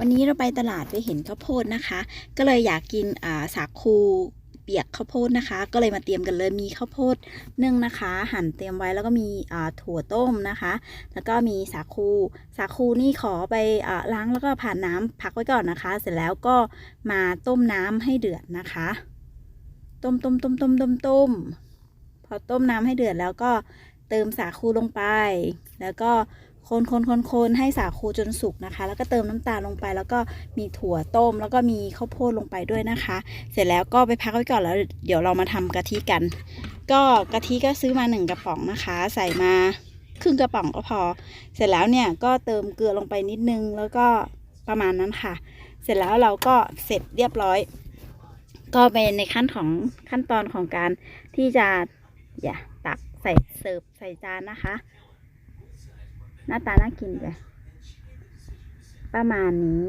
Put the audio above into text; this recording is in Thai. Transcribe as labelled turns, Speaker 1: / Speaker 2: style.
Speaker 1: วันนี้เราไปตลาดไปเห็นข้าวโพดนะคะ ก็เลยอยากกินสาคูเปียกข้าวโพดนะคะ ก็เลยมาเตรียมกันเลยมีข้าวโพดนึ่งนะคะ หั่นเตรียมไว้แล้วก็มีถั่วต้มนะคะ แล้วก็มีสาคูสาคูนี่ขอไปอล้างแล้วก็ผ่านน้ำพักไว้ก่อนนะคะ เสร็จแล้วก็มาต้มน้ำให้เดือดนะคะ ต้มต้มต้มต้มต้มต้มพอต้มน้ำให้เดือดแล้วก็ เติมสาคูลงไป แล้วก็คนคนคนคนให้สาคูจนสุกนะคะ แล้วก็เติมน้ำตาลลงไป แล้วก็มีถั่วต้ม แล้วก็มีข้าวโพดลงไปด้วยนะคะ เสร็จแล้วก็ไปพักไว้ก่อนแล้ว เดี๋ยวเรามาทำกะทิกัน ก็กะทิก็ซื้อมาหนึ่งกระป๋องนะคะ ใส่มาครึ่งกระป๋องก็พอ เสร็จแล้วเนี่ยก็เติมเกลือลงไปนิดนึง แล้วก็ประมาณนั้นค่ะ เสร็จแล้วเราก็เสร็จเรียบร้อย ก็เป็นในขั้นของขั้นตอนของการที่จะอย่า ตักใส่เสิร์ฟใส่จานนะคะ หน้าตาน่ากินเลยประมาณนี้